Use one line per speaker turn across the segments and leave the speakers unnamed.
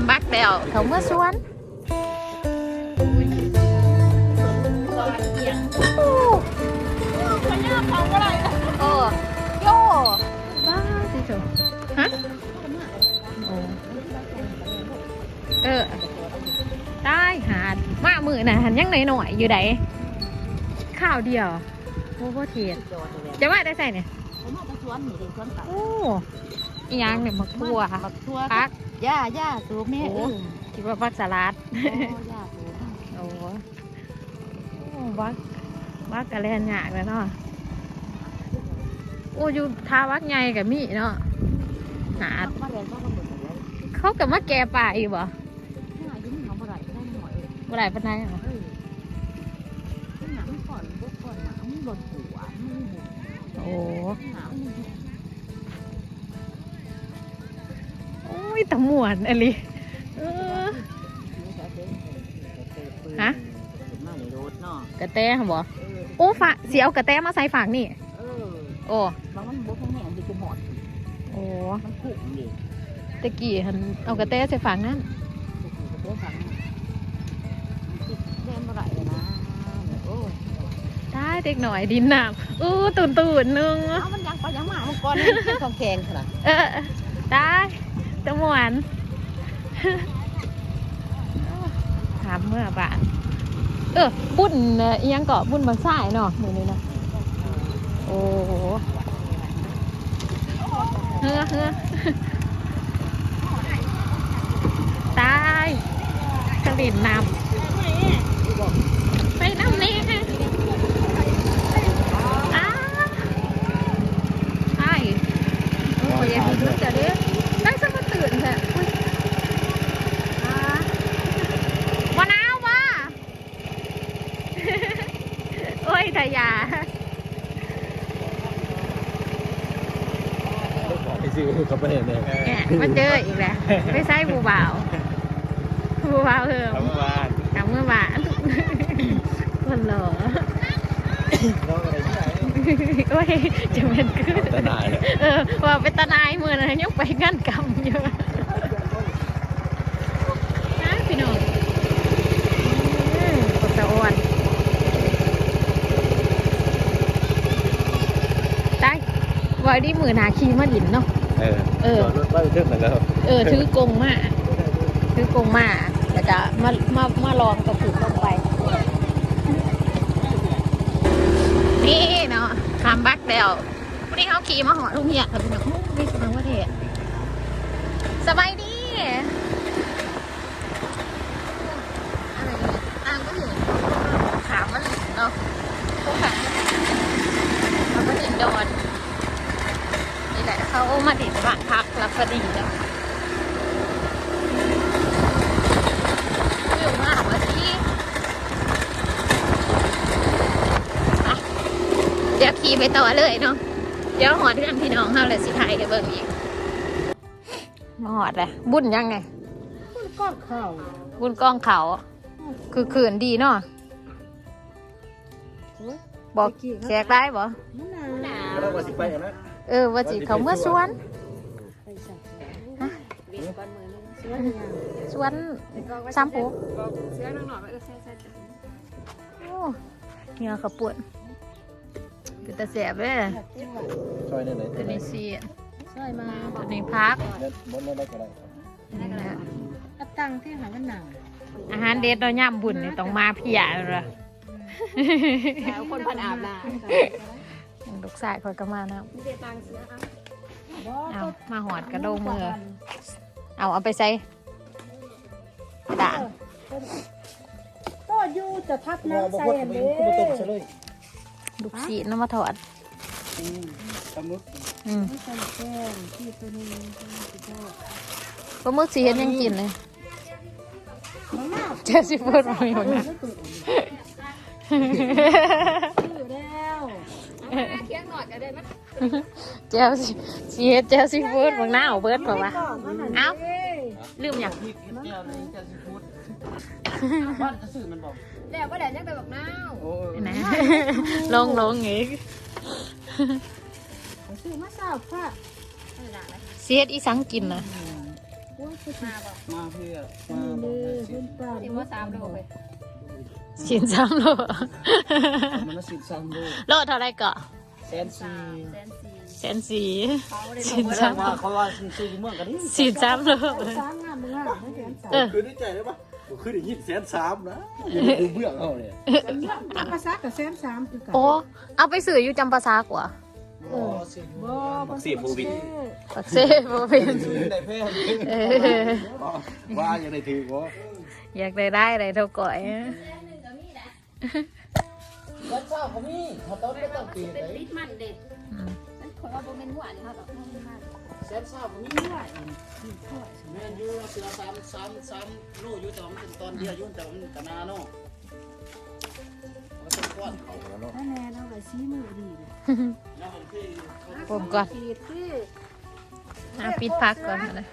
ามบักแล้วเขาเมื่อสวนโอ้โอ้โย่บ้าสิเถอะฮะเออได้หาดมามือนะหันยังหน่อยหน่อยๆอยู่ไหนข้าวเดียวโอ้โหเทียนจะว่าได้ใส่เนี่ยโอ้ อีหยังเนี่ยมักทั่ว
บักทั่ว
พัก
ย่าย่าสูบแม่
โอ้
เออ
คิดว่าพักสลัด
โอ้ย่าสูบ
โอ้โอ้วักวักกะแลนยากเลยเนาะโอ้อยู่ทาวักใหญ่กับมีเนาะหาด
มาเรียนก็ต้องเบิดเลย
เขากับมาแก่ป่าอีกบ่
หน่อยยิ้มหอมอร่อยได้หน่อย
บ่ได้ปานใดเหรอ
เอ
ยตะหมวนอะไรเออฮะ
มาในรถเนาะ
กระแตเหรอบ่
เออ
โอ้ฝากเสียเอากระแตมาใส่ฝากนี่
เออ
โอ้
บางมันบุกแห้งดีกูหมด
โอ้
มันขุ่มดิ
ตะกี้หันเอากระแตใส่ฝากนั่น
เดี๋ยวสั่งเล่นอร่อยเลยนะโอ้
ได้เด็กหน่อยดินน้ำอู้ตุ่นตุ่นๆนึง
เอามันยังไปยังมามันก่อนเป็นของแกงขนาด
เออได้ ตะหมวนถามเมื่อบาทเออบุญเอ่ออิหยังเกาะบุญบางสายเนาะมือนี้นะโอ้โหเฮ้อเฮ้อตายกระดิ่นนำไปน้ำนี่อ้าไอ้โอ้ยอย่าพิมพ์จะเด้อได้สมาตื่นเถอะอุ๊ยอ่าวันน้าวว่ะ โอ้ยทายา
ไปซื้อเขาไปเห็นเลย
แหมมาเจออีกแล้วไม่ใช่บูบ่าวบูบ่าวเพิ่ม
ทำเมื่อวาน
ทำเมื่อวานคนเหรอ
น้องอะไรที่ไหน
โอ้ยจะเป็นคือ
ตาหนาย
เออว่าเป็นตานายมือนะยังไปงานกรรมอยู่นะพี่น้องอืมกดสะออนตายไว้ดีมือหนาคีมาดินเนาะ
เออ
เออ
จอดรถไว้ทึ่งหน่อยแล้ว
เออถือกงมาถือกงมาแล้วก็มามามาลองกระปุกลงไป นี่เนาะคามบักแล้ววันนี้เขาขี่มาหอลุงเหียกับพี่น้องโอ้ไม่สมังว่าเด็สบายดีอะไรเนี่ยตามก็เห็นขามมันเนาะพวกขาเขาก็เห็นโดนนี่แหละเขามาดิดบ้านพักรับพอดีแล้ววิวมากว่าที่ เดี๋ยวขี่ไป ต่อเลยเนาะเดี๋ยวหอดเพื่อนพี่น้องเขาเลยสิไทยกันเบิ่งอีกมาหอดเลยบุญยังไง
ก้อนข้าว
บุญกองเขา คือขืนดีเนาะบอกแขกได้บ่
หนาว
แล้วว่าสิไปกันนะ
เออว่าจิเขาเมื่อสวน
ไปสัก
สวนสามปูโอ้เหี่ยขับปวด เป็นตาแสบเลย
ช่วยได้ไหน
ตัวนี้ซี
ช่วยมา
ตัวนี้พัก
เล่นบนได้ก็ได้
นี่แหละ
อัตังที่หามันหนัง
อาหารเด็ดเราย่ำบุญนี่ต้องมาเพียเลย
แล้วคนพันอาบน้
ลูกสายคอยก็มานะำเอามาหอดกระโดงมือ เอาเอาไปใส่ด่าง
ก็อยู่จะทับ
มอง
น้ำ
บ่
ใส่
พด
อัน
มัน
นี้
คุณตกซะเลย
ลูกสีน้ำมาถอด
ตำมึก
อืม
ไม่ใส่แก้มที่ตัวนี้สุดยอด
ปลาหมึกสีเห็นยังกินเลย
มันน่า
เจ้าสิพูดมาอยู่นะ
อยู่แล้ว
เจ้าสิสีเฮ็ดเจ้าสิพูดบางหน้าเอาเบิร์ดเปล่าวะเอ้าลืมอย่าง
พี่กินแก้วนึงจะสิพูดบ้านจะซื้อมันบอก
แล้วก็เดี๋ยวจะไปบอกน้า
โอ้ย
นะลงลงอีก
ซื้อมาสาวค่ะ
สีเฮ็ดอีสังกินนะ
พวกคือมาบ่
มาเพื่อ
นี่เลยเพิ่นปลา
สิบ่สามโลเลย
สินซ้ำโล
มันละสิบสามโล
โลเท่าไรเกาะ
แสนสี่
แสนสี่
แสนสี
เขาได้
สิน
แสดง
ซ้ำ
ว่าเขาว่าสิซื้อเมื่อกันนี่
สินซ้ำโล
สามงามมึงอะไม่แสนสาม
เออ
คืนนี้ใจได้ปะ ผมคืนได้ยินแสนสามนะอย่าไปดูเบื้องเขาเนี่ย
ภาษากับแสนสามคือกัน
โอ้เอาไปสื่ออยู่จำปาซากว่า
โอ้สิบ
บ่บ่
สี่โควิด
ปักเซ่บ่เป็น
ซื้อได้แพง
เออ
ว่าอย่างไรถือว่า
อยากได้ได้อะไรเท่าก่อย
แล้วเช้าเขามีเขาต้องไม่ต้องปีน
เป็น
เลย
ลิตรมันเด็ด
อืม
นั่นคนว่าบ่แม่นหวานเขาดอกมันมัน
แสนเช้าเขามีแม่นอยู่เสือสามสามสามโลอยู่แต่ว่ามันเป็นตอนเดียวอยู่แต่ว่ามันกะนาเนาะก้อนเขาเนาะ
ถ้าแน่เอาไว้ซีมือดีเลย
แล้วมันคือเขา
ผมก่อน
ขีดคือ
อะปิดพักก่อนนะ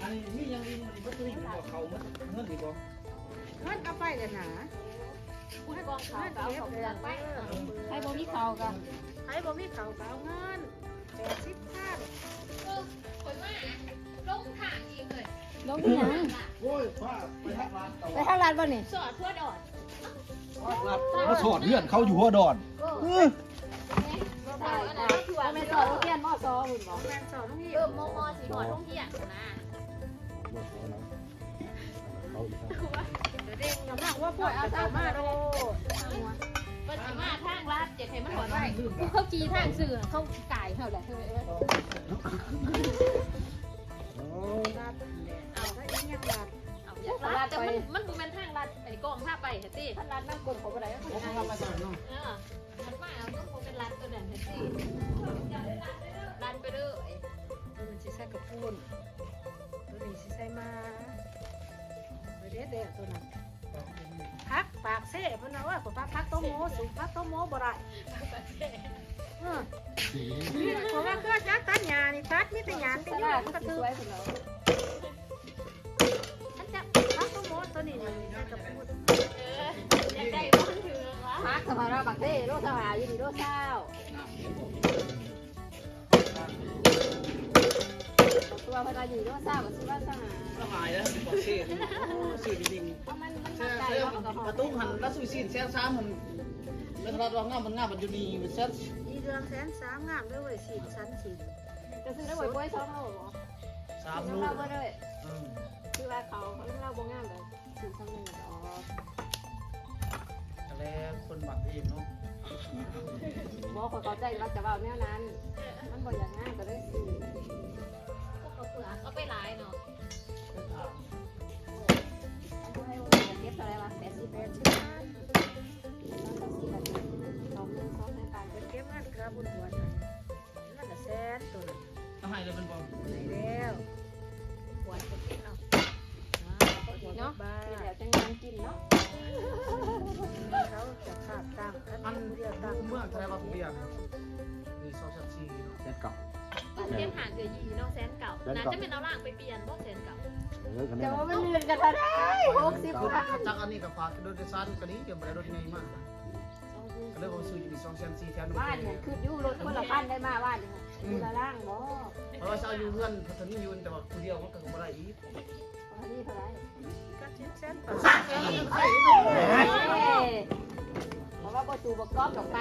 อันนี้มียังมีมันก็คือเขามันเงินดีกว่า
มันเอาไปกันหนา
ให้กองเขาก็เอาเขาเปลือกไปให้บ่มีเขาก็
ใครบ่มีเขาก็เอาเงินแปดสิบพัน
ลงที่หยัง
โอ้ยป้าไปทักร้านเก่า
ไปทางร้านบ่นี่สอดทั่วดอด
มาสอดเพื่อนเขาอยู่หัวดอน
ตายตายว่าแม่สอดโรงเรียนมอซอหุ่นบ่
แม่นสอนน้องนี่
เออมมสิหอดท่องเที่ยวนะ
เด็กอย่ากว่าพวกเอาเอามาโด
เพิ่นสิมาทางลาดเจ็ดให้มันหอดไว้เขาจีทางสื่อเขาไก่เฮาแหละเธ
อ
ลาดแต่มันมันบ่แม่นทางลาดไอ้กองพาไปเฮ็ดติทางลาดนั่งกลมเขาบ่ได้ก็
เขาทำมาสั่งเนาะ
มันว่าเอาต้องเป็นรัดตัวนั้นเฮ็ดติรัดไปเด้อ
ตัวนี้สิใส่กระปุนตัวนี้สิใส่มาเด็ดเด็ดตัวนั้น พักปากเซ่เพิ่นว่าว่าพักพักต้มโมสุกพักโตโมบ่ได้นี่เพราะว่าเครื่องจักรตัดหญ้านี่ตัดมีแต่หญ้าติดอยู่มันก็ตือฉันจะพักโตโมตัวนี้นี่ใส่กระปุน
เอยากได้บ่มันถือวะพักสภาระบักเด้โลสภาอยู่นี่โลเช้า ตัวพนักอยู่โลเช้าก็สิว่าสหา
ก็หายแล้วบอกเสียสื่อจริง
เพราะมันมัน
แซ่
ไก่
แซ่
เนาะมันก็หอ
ประตูหันแล้วสุยสินแซ่ซ้ำมันแล้วเราลองงามมันงามมันอยู่ดีมันแซ่
อีเดือนแสนสามงามด้วยเวยสีสันสี
จะซื้อได้บ่บ่อยซ้อมเอาบ่
สาม
ซื้อ
ลู
เรา
ก
บ่ได้
อืม
คือว่าเขาเขาเราบ่งามเลยซื้อซ้ำนึงอ๋อ
อะไรคนหมักเองเนาะ
บ่คนเข้าใจเราจะเว้าแนวนั้น มันบ่อย่างนั้นก็ได้ซื้อ เปลือกเอาไปหลายเนาะ
เป็นถาม
เอให้ว่าจะเก็บเท่าไหร่วะ80
แปดสิบล้าน
สองหนึ่งสองในการ
เป็นเก็บเงินกระบุญหัวนั่นนั่นก็แสนตัวนั้น
ต้องให้เลยเป็นบอล
ไหนแล้ว
ปวดก็เก็บเอา
เนาะ
เนาเดี๋ยวจะงานกินเนาะ
เขาจะขาดต่างกัน
มัน
เดียวต่าง
เมื่อใคราเปลี่ยนมีสองชั้นสี่
แสนเก่า
เก็บ หางเดือยี่เนาะแสนเก่าน่า จะเป็นเอาล่างไปเปลี่ยนบ่แสนเก่า
เออคะแน
เดี๋ย
น
วมันเงินกันเท่าไหร่หกสิบ
คือบา
ท
จักอันนี้กับฝากโดยสารกันนี้เดี๋ยวไปรถไงมากเรื่องของซื้ออยู่สองชั้นสี่แถวนึง
บ้านเนี่ยคืออยู่รถคนละพันได้มาบ้านเนี่ยคนละล่างบ่
เพราะว่าชาวอยู่เพื่อนพัฒนีอยู่แต่ว่าคนเดียวมันก็ไม่ได้อีก
อันนี้เท่าไหร่
กันสิบแสน
เพราะว่าประตูประกอบดอกไป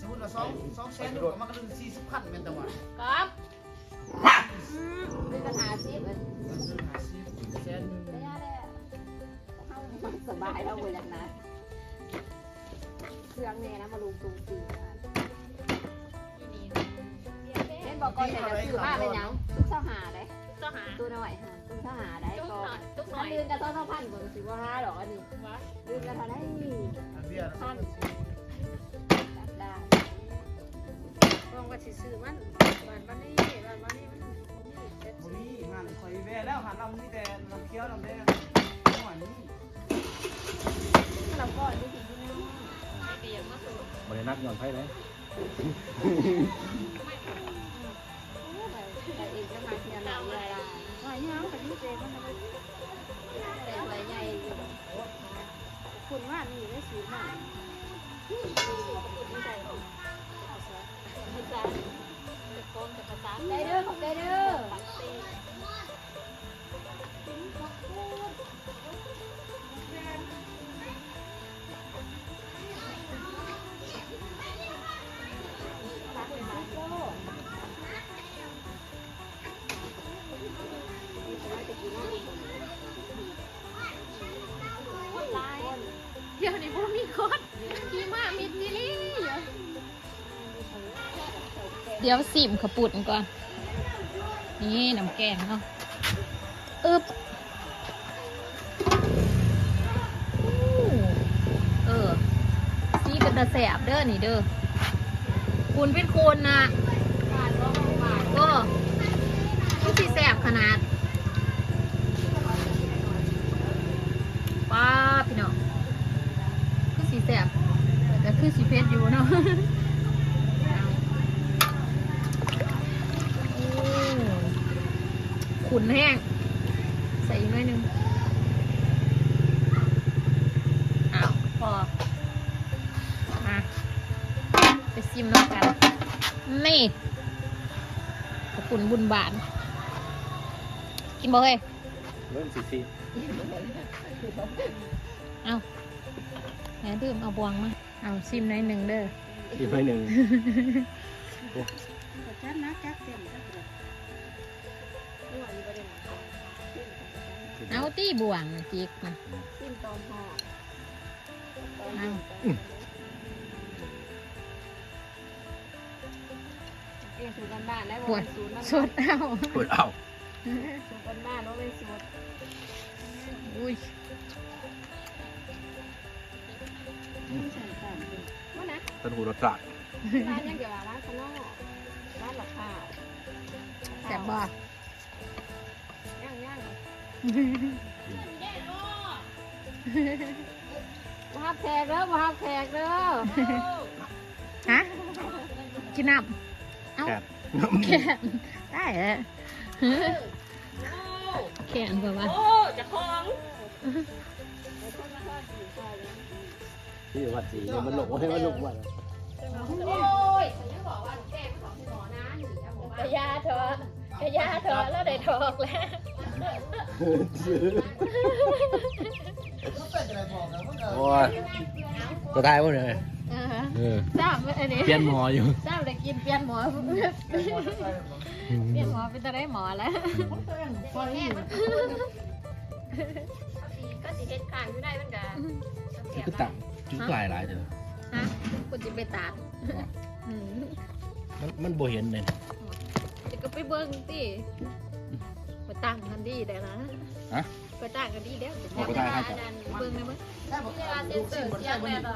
สมมติว่าสองสองแสนอยู่มันก็เป็นสี่สิบพันเป็นแต่ว่า
ครับ เป็นปัญหาสิเว้ย
ซื้อหาสิบแสน
ไม่ยากเลยสบายแล้วเว้ยนะเครื่องเนี่ยนะมาลุงตุงตีเล่นบอกก่อนแต่จะซื้อมาเป็นยังทุกเสาหาได้
ก็หา
ตัวหน่อยค่ะทุกเสาหาได้
ตุ๊ก
ก็
หน่อยตุ๊กหน่
ถ้า
อย
ลืนกันต้องเท่าพันกว่าสิว่าห้าหรอกอันนี้ลืนกันเท่าไหร่
อันเบี้ย
พันจับได้
ลองว่าสิซื้อมันบ้านบ้านนี้บ้านบานนี้มัน
บ่
สิบ
มีงานคอยแว่แล้วหันลำนี่แต่ลำเคี้ยวลำแดงหน่อยนี้
เราก็ดูสิที่นี่
เปลี่ยนมาสู่
บรินักย้อนไพ่ไหม
แต่เองก็มาเที่ยวหนังเวลา
ว่าอย่างกับนี่เจ๊มันเลย
แต่หัวใหญ่อยู่
คุณว่านี่ได้สูงมาก
ไม่ใช่ไม่ใช่ โกนกับภาษาได้เด้อขอบใจเด้อ
เดี๋ยวสิมขปุ่นก่อน นี่น้ำแกงเนาะอึบเออซีเป็นตะแสบเด้อนี่เด้อคุณเป็นคนนะก็ก็สีแสบขนาดป้าพี่น้องคือสีแสบแต่คือสีเพชรอยู่เนาะ โอ้ขุนแห้ง ใส่อีกหน่อยหนึงอ้าว พอ มา ไปซิมน้ำกัน นี่ ขอบคุณบุญบาน กินบ่เฮ้ย
เริ่มสีสี
เอาแหนดื่มเอาบวงมา เอาซิมหน่อยหนึ่งเด้อ
อีกหน่อยหนึ่ง
จัดนะจัดเต็มจัดเลย
เอาตี้บวงจิกนะ
ซิมตอมห่อ
เอา
องสูตรบ้านๆได้
ปว
บ่
ด
สูตรบ้าน
สดเอา
เปิดเอา
สูตรบ้านๆบ่เป็นสูตร
อุ้ย
ว่านะ
ต้นหูรสจัด
ร้านยังเกี่ยวกับร้านข้างนอกร้านหลักข้าว
แสบบ่
ย่างย่างมาฮับแขกเด้อมาฮับแขกเด้อ
ฮะกินน้ำเอ้า
แกะ
แขนได้เหรอแขนแบบว่า
โอ้จะคลอง
ที่วัดสีเนี่ยมันหลงให้มันหลงวัด
โอ้ยฉันยังบอกว่าแกไม่ของหมอนะหนีนะบอกว่าก
ระยาเถอะกระยาเถอะแล้วได้ทอกแล้ว
โอ้ยจะได้ป่ะเนี่ย
เออ
เออ
ทราบไหมอันนี้
เปลี่ยนหมออยู่
ทราบเลย กินเปลี่ยนหมอเปลี่ยนหมอเป็นตะได้หมอแล้ว
แม่มันก็สีเห็ดขางอยู่ได้มันกัน
นี่คือตังจุกลายหลายเถอะ
ฮะคุณจะไปตัดอืม
มันมันโบเห็นเลย
จะก็ไปเบิ้งสิไปตั้งกันดีได้นะ
ฮะ
ไปตั้งกันดีเด้อ
เอาไปได้ครับ
เบิ้งได้ไหม
เวลาเซ็นเซอร์เสียงแม่เหรอ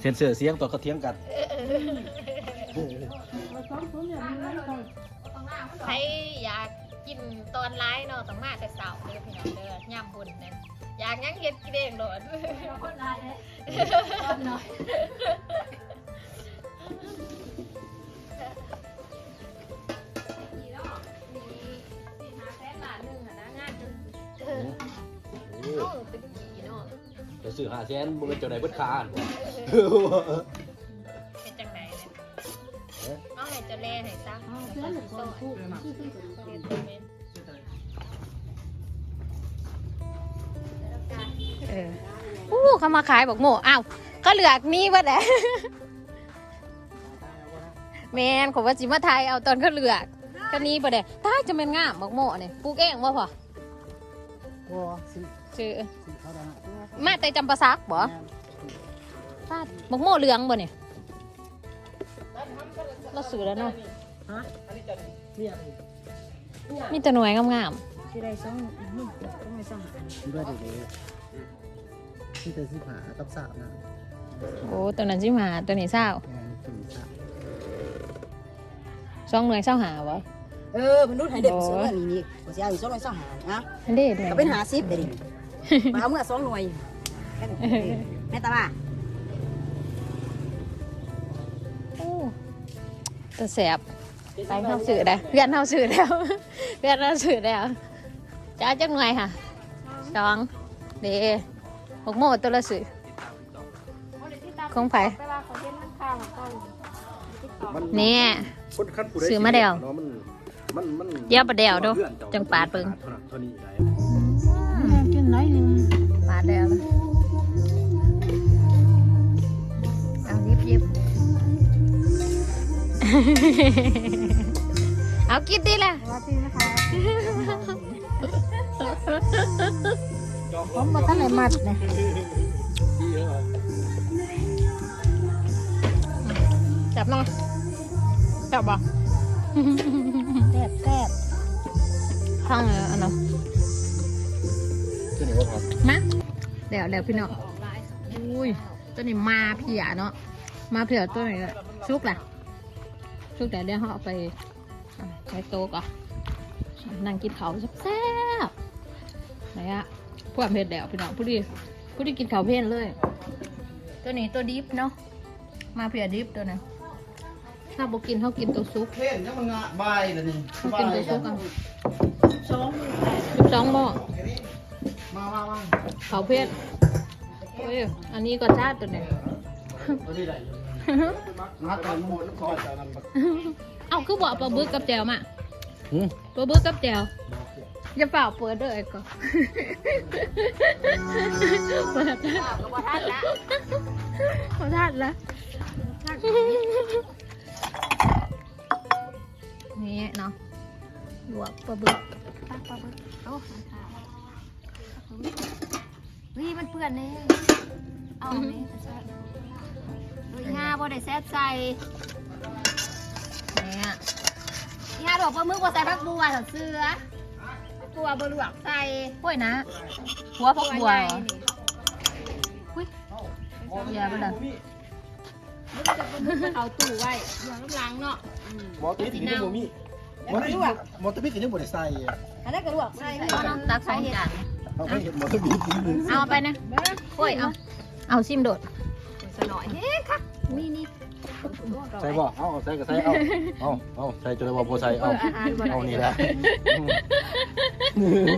เซนเซอร์เสียงตัวเขาเทียงกัน
ใครอยากกินตอนร้ายเนาะต้องมาแต่เสาร์เด้อพี่น้องเด้อย่ำบุญเนี่ยอยากหยังเฮ็ดกินเองโดด
คนร้ายเลยหน่อย
จะซื้อหาแสนบุเป็นเจ้าไหนเบิดคาน
เป็นจังไหนเนี่ยเอาให้เจะแล่ให้ซัก
เพื่อนหนึ่งคนคู่ชื่อชื่อ
เรียนตัวเมนเอออู้เขามาขายบอกโง่อ้าวก็เหลือกนี่วะแหละแมนขอว่าจิมาไทยเอาตอนก็เหลือกก็นี้ปะเด้ตายจะเป็นงามบอกโม่เนี่ยปลูกเองวะพ่อ
บัวสี
ชื่อ
สีเขาดัง
มาแต่จำปาซักบ่ป้าบอกโม่เหลืองบ่เนี่ยเราสื่อแล้วเนาะ
เนี่ย
มีแต่หน่วยงาม
ที่ได้สองนี่ต้องให้สองหัน
ที่ว่าเด็กที่เธอสิผากับสาวนะ
ๆโอ้ตัวนั้นสิมาตัวนี้เศร้า
ถึงสาว
สองหน่วยเศร้าหาวะ
เออมนุษย์ให้เด็กเสือนี่นี่บ่สิเอาอีกสองหน่วยสองหานะ
อันนี้เด้
ก็เป็นหาซิบเด้ดิ มาเอาเมื่อสองหน่วยกันแม่ตาบ้า
โอ้ตัวแสบไปเข้าสื่อได้เพื่อนเข้าสื่อแล้วเพื่อนเข้าสื่อแล้วจ้าจักหน่วยค่ะสองเดหกโมตัวละสื่อ
คนที่ตาม
ของไผ
ไปว่าเขาเห็นมันข้างของเขาติ๊กต็อก
มัน
นี่
คนขั้นผู้ใด
ซื้อมาแล้ว
เนาะมันมันมัน
เดี๋ยวประเดี๋ยวดู
พื่อนเจั
งปาดเบิ่ง
เท่า นั้นเท่านี้ได้
กินน้อยนึง
มาแล้วนะเอายิบยิบเอากินดิล่ะ
ว่าที่นะคะผมมาท่านไหนมัดเนี่ย
จับน้องจับบ่
แซ่บแซ่บ
ข้างเอออันนั้น
ตัว นี้ว่าครับ
มาเดี๋ยวเดี๋ยวพี่น้องอุ้ยตัวนี้มาเพียเนาะมาเพียตัวไหนอะชุกแหละชุกเดี๋ยวเดี๋ยวเขาเอาไปอะไปโต๊ะก่อนนั่งกินเขาวแซ่บๆไหนอะพวกเผ็ดเดี๋ยวพี่น้องผู้ดีผู้ดีกินเขาวเพ่นเลย ตัวนี้ตัวดิฟเนาะมาเพียดิฟตัวนี้ถ้าบอกกินเขากินตัวซุป
เพ่นยังมันงะบายเลยนี่
เขากินตัวซุปกัน
สองมือแปด
สิบสองหม้อ
มามามา
เขาเพ่นโอ้ยอันนี้ก็ชาติตัวนี้
ตัวนี้ได้อยู่มาแต่หมดแล้วคอยจากนั้นบัก
เอาคือบอกปลาบึกกับแจวมา
หืม
ปลาบึกกับแจวอย่าเปล่าเปิดเด้อไอ้ก็เปิด
ก็บ่ทันละ
ขอทานละนี่เนาะลวกปลาบึก
ปักปลาบึกโอ้ มันขาดนี่มันเปื้อนนี่เอาอันนี้ไปใส่ดูอีห่าบ่ได้แซ่บใส่
เนี่ย
อีห่าดอกปลาหมึกบ่ใส่ผักบัวเถอะเสือผักบัวบ่ลวกใส่
โอ้ยนะหัวพักบัว
ใหญ่
เหรอ
นี่
อย่าไปเลย
มันจะปลาหมึกมันเอาตู้ไว้อยู่ข้างหลังเนาะอืม
หมอตัวนี้กินยังบ่มีหมอตัวนี้หมอตัวนี้กินยังบ่ได้ใส่อะ
อันนั้นก็ลวกใส่
เอาน้ำตักสองจาน
เอาไปเห็นหมอตัวนี้กินเลย
เอาไปนะโอ้ยเอาเอาซิมโดด
สะหน่อยเฮ้ค่ะนี่นี่
ใส่บ่เอาเอาใส่ก็ใส่เอาเอาเอาใส่จนได้บ่บ่ใส่เอาเอานี่แหละ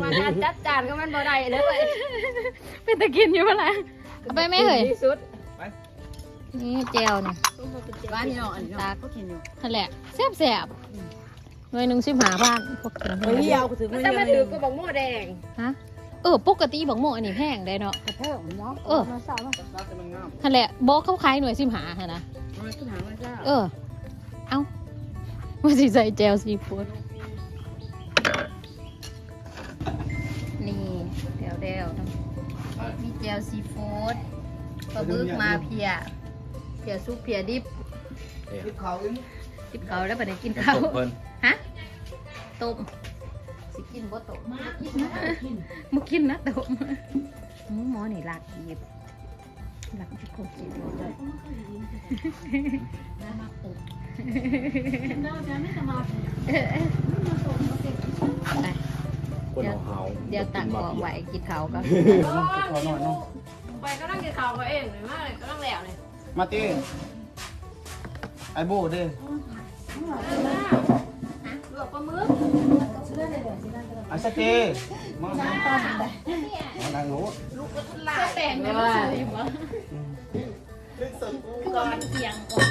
มาทานจัดจานก็มันบ่ได้เลยเว้ย
เป็นตะกินอยู่ปะล่ะเอาไปไหมเฮ้ย
ที่สุด
นี่เจลเนี่ย
บ้านนี่เนาะอันนี้
ตา
เนาะก็กินอยู่
นั่นแหละแซ่บแสบหน่วยหนึ่งสิบหาพันพวกกิน
เฮ้ยเอากูถึง
มัน
เงิน
จะมา
เล
ถื
ย
อก็บอกหม้อแดง
ฮะ เออปกติบักโมอันนี้แพงได้เนาะ
กระเพิ่มเนาะ
เออ
มาสาว
มันงาม
นั่นแหละบอกเขาขายหน่วยสิบหาฮะนะ
เอาไปขึ้นหามาจ้า
เออ เอาว่าสิใส่เจลซีฟู้ดนี่เดี๋ยวเดี๋ยวมีเจลซีฟู้ดปลาบึกมาเพียเพียซุปเพียดิบ
ทิพเขาอึ้ง
กินเขาวแล้วไปไหนกินข้าว
เพิ่น
ฮะต้มสิ กินบ่ต้มมุกินนะต้มหมูหมอนี่หลักหยิบหลักที่คงกินเลยเออเออไป
คนเอาเฮา
เดี๋ยวตักบอกไว้กินเขาวก็
ขอหน่อยเนาะ
ไปก็ต้องกินข้าวก็เองเลยมากเลยก็ต้องแล้วเลย
มาตีไอ้โบเด้
ลวกปลาหมึก
ไอ้สเตมามานั่งโน้ต
แป้งเนี่ยมันสวยอยู่วะคือว่ามันเอียงก่อน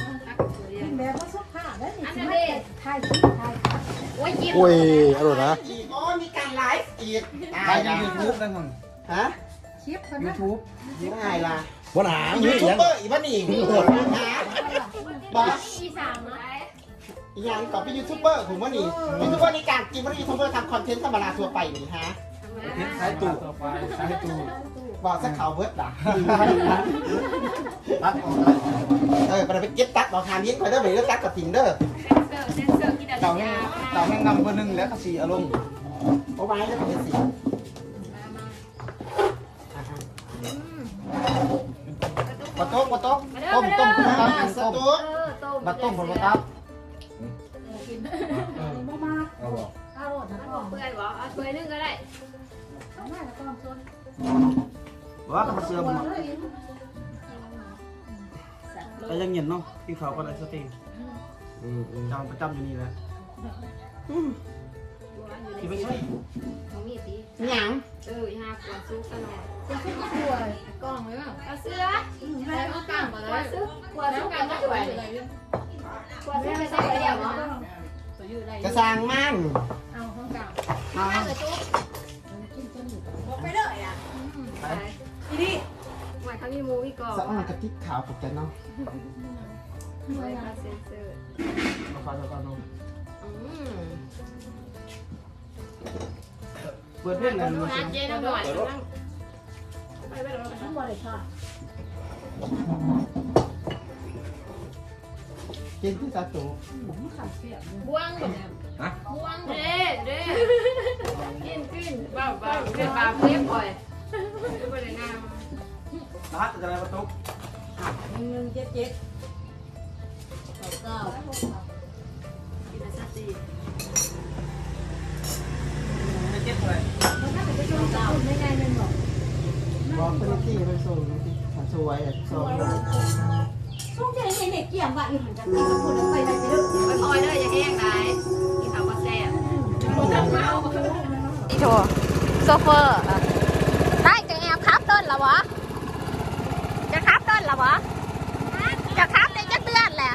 แบบว่าสุภาพแล้วนี่
อัน
สิ
นั้น
มา
เด็
ถ่ายคลิปถ่าย
โอ้ยยิ้ม
โอ้ยอร่อยนะ
อีกอ๋อมีการไลฟ์อีกไลฟ์ยูทูบนั่นมั้งฮะ
คลิปคน
ยู
นั้น
ทูบยังไงล่ะ
บ่หนา
ยู
เฮ้ย
ทูบ
ยัง
เบอร์อีบ้านี่บอก
อีสามไหม
อีกอย่างต่อไปยูทูบเบอร์ผมว่านี่ยูทูบเบอร์ในการจริงว่ายูทูบเบอร์ทำคอนเทนต์ธรรมดาทั่วไปนี่ฮะ
ใช้ตู้ใช้ตู้
บอกสักข่าวเบิร์ดด่ะตัดออกเออไปเก็บตัดบอกทานยิ้มไปเด้อไปเด้อตัดกับถิงเด้อ
เซอร์เซนเซอร์กินอะไร
เต่าแห้
ยาง
เต่าแห้งนำคนนึงแล้วก็สีอารมณ์เอาไว้แล้วก็เป็นสีปะโต๊ะปะโต๊ะต้มต้มต้มต้มต้ม
เออต้ม
บัดต้ มผมตับ
บ่มา
เอาบ่
ข้าวโรดนะพ่อ
เปื่อยหรอเอาเปื่อยนึงก็ได้
เอามาแล้วก็มาส่วน
ว่าก็มาเสื่อมแต่ยังเย็นเนาะที่เขาก็ได้สติ
อืมอืม
จำประจำอยู่นี่แหละ
อยู่ใน
ที่ไม่ใช่
เขามีตี
หยัง
เออห้าขวดซุกกันหน่อย
กล้องเลยเปล่า
เอาเสื้อ
แล้วเอากล้องมา
ข
เล
วด
ย
ซุกขวดซุกกันก็สวยขวดซุกไปใส่กระเดี่ยวเนาะ
กระซังมั่ง
เอาห้องกล้อง
เอา
ไปเลยอะอีนี่หมายเขามีมูมีกรอบ
สักหน่อยกระติกขาวกับแกเนาะ
ไว้มาเซ็นเซอร์
มาฟังดูก่อนเนาะ
อืม
เปิดเรื่องอะไร
ดู
มา
นะเจ๊น้ำหน่อยนั่ง
กินที่ตาตู
บ้วงหมดเนี่ยบ้วงเด้เด้กินขึ้นบ้าบ้าเป็นบ้าเพี้ยบ่อยไม่ได้งาม
รัดจะอะไรมาตุก
หนึ่งหนึ่งเจ็ดเจ็ดเก้า
กินอาซาตี
ไม่เก็บอะไร
เก้าไม่ไงเป็นบอก
บอกเป็นที่เป็นสูงที่สวยอะสวย
ช่วงเย็นเด็กเกี่ยงบ้าอยู่หันกันตีกับคนไปได้ไปเด้อ
ไปคอยเด้ออย่าแห้งได้กินข้าวก็แซ่บ
อีโถโซเฟอร์อะได้จะแอบคับต้นหรอวะจะคับต้นหรอวะครับได้จักเดือนแหละ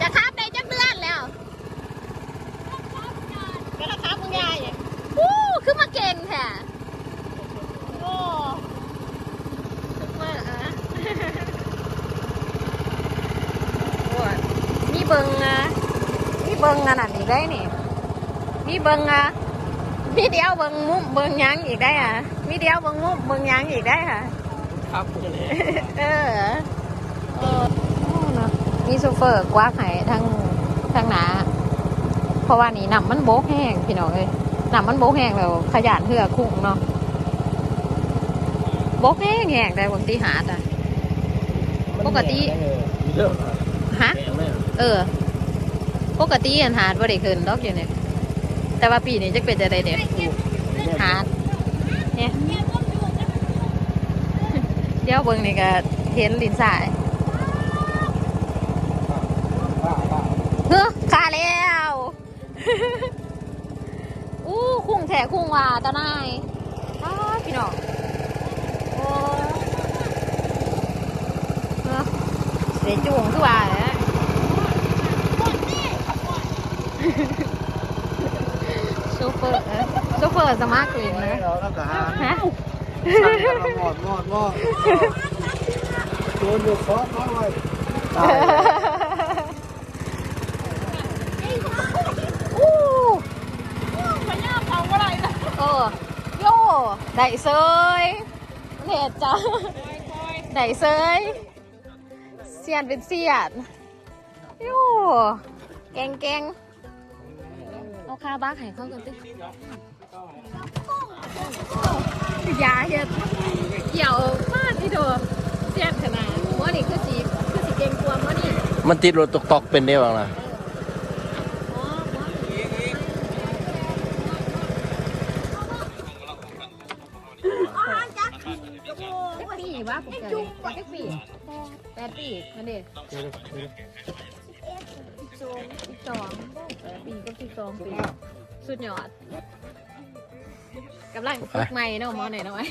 จะครับได้จักเดือนแล้วก็ถ้าครับมึงยายเนี่ยวู้ขึ้นมาเก่งแท้โอ้ซุปเปอร์อะโอ้ยมี เบิงอะมีเบิงอันนั้นอีกได้นี่มีเบิงอะมีเดียวเบิงมุมเบิงหยังอีกได้อะมีเดียวเบิงมุมเบิงหยังอีกได้ค่ะ
ครับเลย
เออเออโอ้เนอะมีโซเฟอร์กว้างให้ทั้งทั้งหนาเพราะว่านี่น้ำมันโบกแห้งพี่น้องเอ้ยน้ำมันโบกแห้งแล้วขยันเหือคุ้งเนาะโบกแห้งแห้งได้บางทีหาดอะปกติ
เยอะ
ฮะ
แพง เลย
เออ ปกติอันหาดบ่ได้ขึ้นดอกอยู่เนี่ยแต่ว่าปีนี้จะเป็นจะได้เด็ดหาดเนี่ยเดี๋ยวเบิ่งนี่ก็เห็นลินสายเฮ้อขาแล้วอู้คุ้งแถคุ้งว่าตาหนายอ้าพี่น้องโอ้เฮ้อเสียจุงคือว่าแหละ โชเฟอร์เอ้ยโชเฟอร์สมาร์ทกลิ่นนะ
เราแล้วก็หา
ฮะ
หมดหมดหมดโดนอยู่คอร์สมาเลยตาย
อู้เออโย่ได้เซยเน็ดจ้ะได้เซยเสียนเป็นเสียนโย่แกงแกง เอาคาบ้าให้เข้ากันตึอยาเฮ็ดเกี่ยวมากที่โดเสียนขนาดว่านี่คือสีคือสีเกงกวมว่านี่
มันติดรถตกตอกเป็นได้บ้างนะ
ปีว่าปกติแปดปีแปดปีนั่นเด็สิบสอง สองปีก็สิบสองปีสุดยอดกำลังฝึกใหม่เนาะหมอหน่อยหน่อย